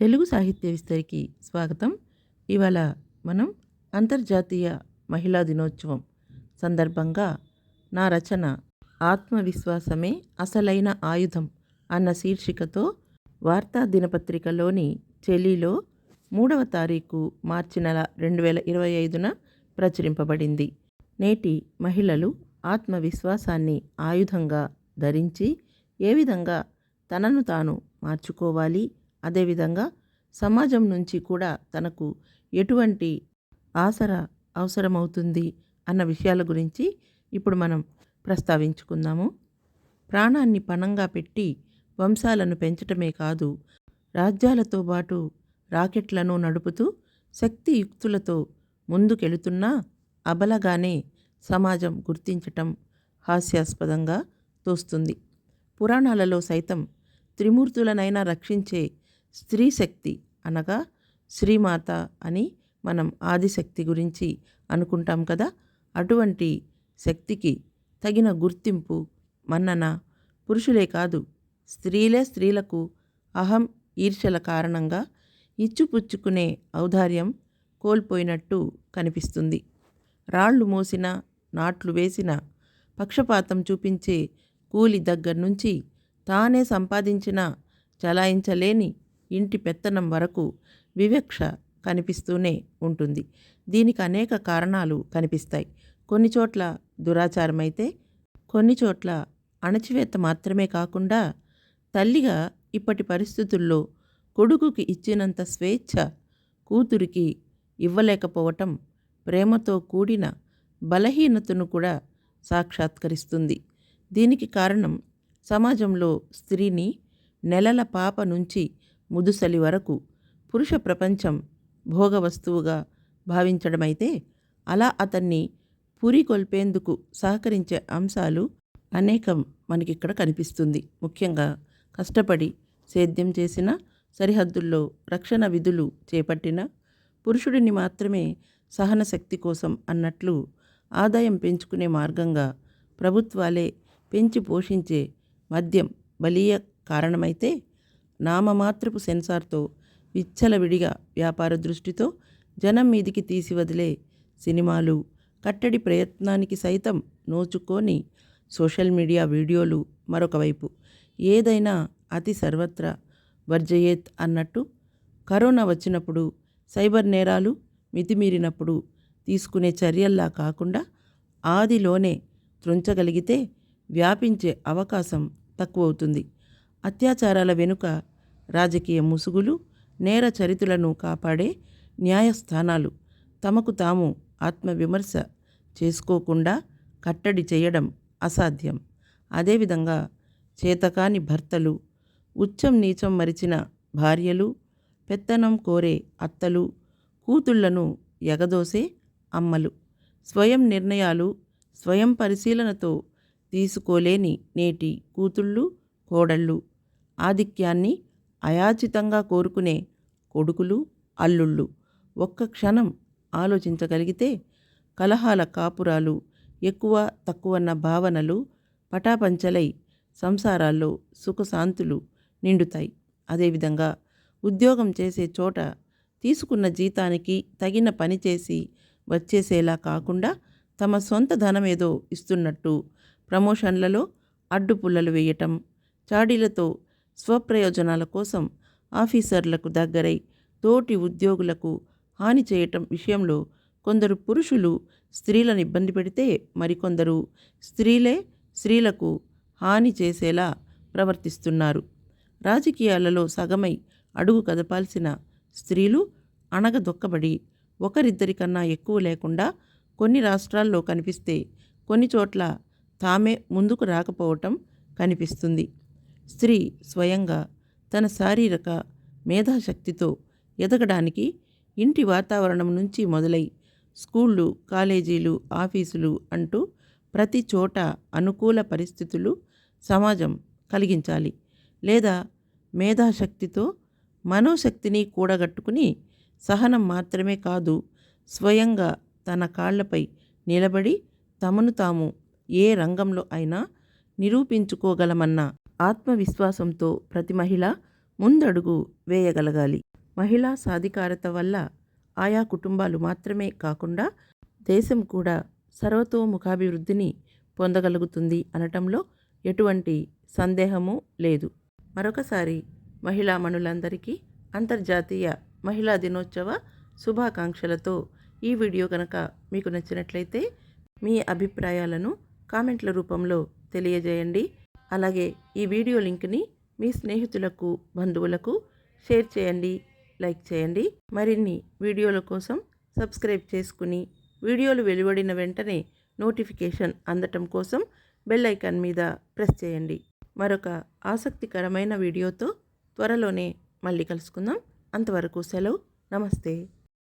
తెలుగు సాహిత్య విస్తరికి స్వాగతం. ఇవాళ మనం అంతర్జాతీయ మహిళా దినోత్సవం సందర్భంగా నా రచన ఆత్మవిశ్వాసమే అసలైన ఆయుధం అన్న శీర్షికతో వార్తా దినపత్రికలోని చెలిలో మూడవ తారీఖు మార్చి నెల రెండు వేల ఇరవై ఐదున ప్రచురింపబడింది. నేటి మహిళలు ఆత్మవిశ్వాసాన్ని ఆయుధంగా ధరించి ఏ విధంగా తనను తాను మార్చుకోవాలి అదేవిధంగా సమాజం నుంచి కూడా తనకు ఎటువంటి ఆసరా అవసరమవుతుంది అన్న విషయాల గురించి ఇప్పుడు మనం ప్రస్తావించుకుందాము. ప్రాణాన్ని పణంగా పెట్టి వంశాలను పెంచటమే కాదు రాజ్యాలతో పాటు రాకెట్లను నడుపుతూ శక్తియుక్తులతో ముందుకెళుతున్నా అబలగానే సమాజం గుర్తించటం హాస్యాస్పదంగా తోస్తుంది. పురాణాలలో సైతం త్రిమూర్తులనైనా రక్షించే స్త్రీ శక్తి అనగా శ్రీమాత అని మనం ఆదిశక్తి గురించి అనుకుంటాం కదా. అటువంటి శక్తికి తగిన గుర్తింపు మన్నన పురుషులే కాదు స్త్రీలే స్త్రీలకు అహం ఈర్షల కారణంగా ఇచ్చుపుచ్చుకునే ఔదార్యం కోల్పోయినట్టు కనిపిస్తుంది. రాళ్ళు మోసిన నాట్లు వేసిన పక్షపాతం చూపించే కూలి దగ్గర నుంచి తానే సంపాదించిన చలాయించలేని ఇంటి పెత్తనం వరకు వివక్ష కనిపిస్తూనే ఉంటుంది. దీనికి అనేక కారణాలు కనిపిస్తాయి. కొన్ని చోట్ల దురాచారమైతే కొన్ని చోట్ల అణచివేత మాత్రమే కాకుండా తల్లిగా ఇప్పటి పరిస్థితుల్లో కొడుకుకి ఇచ్చినంత స్వేచ్ఛ కూతురికి ఇవ్వలేకపోవటం ప్రేమతో కూడిన బలహీనతను కూడా సాక్షాత్కరిస్తుంది. దీనికి కారణం సమాజంలో స్త్రీని నెలల పాప నుంచి ముదుసలి వరకు పురుష ప్రపంచం భోగ వస్తువుగా భావించడమైతే అలా అతన్ని పురికొల్పేందుకు సహకరించే అంశాలు అనేకం మనకిక్కడ కనిపిస్తుంది. ముఖ్యంగా కష్టపడి సేద్యం చేసిన సరిహద్దుల్లో రక్షణ విధులు చేపట్టిన పురుషుడిని మాత్రమే సహన శక్తి కోసం అన్నట్లు ఆదాయం పెంచుకునే మార్గంగా ప్రభుత్వాలే పెంచి పోషించే మద్యం బలీయ కారణమైతే నామమాత్రపు సెన్సార్తో విచ్చలవిడిగా వ్యాపార దృష్టితో జనం మీదికి తీసి వదిలే సినిమాలు. కట్టడి ప్రయత్నానికి సైతం నోచుకొని సోషల్ మీడియా వీడియోలు మరొకవైపు ఏదైనా అతి సర్వత్రా వర్జయేత్ అన్నట్టు కరోనా వచ్చినప్పుడు సైబర్ నేరాలు మితిమీరినప్పుడు తీసుకునే చర్యల్లా కాకుండా ఆదిలోనే త్రుంచగలిగితే వ్యాపించే అవకాశం తక్కువవుతుంది. అత్యాచారాల వెనుక రాజకీయ ముసుగులు నేర చరితులను కాపాడే న్యాయస్థానాలు. తమకు తాము ఆత్మవిమర్శ చేసుకోకుండా కట్టడి చేయడం అసాధ్యం. అదేవిధంగా చేతకాని భర్తలు ఉచ్చం నీచం మరిచిన భార్యలు పెత్తనం కోరే అత్తలు కూతుళ్ళను ఎగదోసే అమ్మలు. స్వయం నిర్ణయాలు స్వయం పరిశీలనతో తీసుకోలేని నేటి కూతుళ్ళు కోడళ్ళు ఆధిక్యాన్ని అయాచితంగా కోరుకునే కొడుకులు అల్లుళ్ళు ఒక్క క్షణం ఆలోచించగలిగితే కలహాల కాపురాలు ఎక్కువ తక్కువన్న భావనలు పటాపంచలై సంసారాల్లో సుఖశాంతులు నిండుతాయి. అదేవిధంగా ఉద్యోగం చేసే చోట తీసుకున్న జీతానికి తగిన పని చేసి వచ్చేసేలా కాకుండా తమ సొంత ధనమేదో ఇస్తున్నట్టు ప్రమోషన్లలో అడ్డుపుల్లలు వేయటం చాడీలతో స్వప్రయోజనాల కోసం ఆఫీసర్లకు దగ్గరై తోటి ఉద్యోగులకు హాని చేయటం విషయంలో కొందరు పురుషులు స్త్రీలను ఇబ్బంది పెడితే మరికొందరు స్త్రీలే స్త్రీలకు హాని చేసేలా ప్రవర్తిస్తున్నారు. రాజకీయాలలో సగమై అడుగు కదపాల్సిన స్త్రీలు అణగదొక్కబడి ఒకరిద్దరికన్నా ఎక్కువ లేకుండా కొన్ని రాష్ట్రాల్లో కనిపిస్తే కొన్ని చోట్ల తామే ముందుకు రాకపోవటం కనిపిస్తుంది. స్త్రీ స్వయంగా తన శారీరక మేధాశక్తితో ఎదగడానికి ఇంటి వాతావరణం నుంచి మొదలై స్కూళ్ళు కాలేజీలు ఆఫీసులు అంటూ ప్రతి చోట అనుకూల పరిస్థితులు సమాజం కలిగించాలి. లేదా మేధాశక్తితో మనోశక్తిని కూడగట్టుకుని సహనం మాత్రమే కాదు స్వయంగా తన కాళ్ళపై నిలబడి తమను తాము ఏ రంగంలో అయినా నిరూపించుకోగలమన్న ఆత్మవిశ్వాసంతో ప్రతి మహిళ ముందడుగు వేయగలగాలి. మహిళా సాధికారత వల్ల ఆయా కుటుంబాలు మాత్రమే కాకుండా దేశం కూడా సర్వతోముఖాభివృద్ధిని పొందగలుగుతుంది అనటంలో ఎటువంటి సందేహము లేదు. మరొకసారి మహిళా మనులందరికీ అంతర్జాతీయ మహిళా దినోత్సవ శుభాకాంక్షలతో ఈ వీడియో కనుక మీకు నచ్చినట్లయితే మీ అభిప్రాయాలను కామెంట్ల రూపంలో తెలియజేయండి. అలాగే ఈ వీడియో లింక్ని మీ స్నేహితులకు బంధువులకు షేర్ చేయండి లైక్ చేయండి. మరిన్ని వీడియోల కోసం సబ్స్క్రైబ్ చేసుకుని వీడియోలు వెలువడిన వెంటనే నోటిఫికేషన్ అందటం కోసం బెల్ ఐకాన్ మీద ప్రెస్ చేయండి. మరొక ఆసక్తికరమైన వీడియోతో త్వరలోనే మళ్ళీ కలుసుకుందాం. అంతవరకు సెలవు. నమస్తే.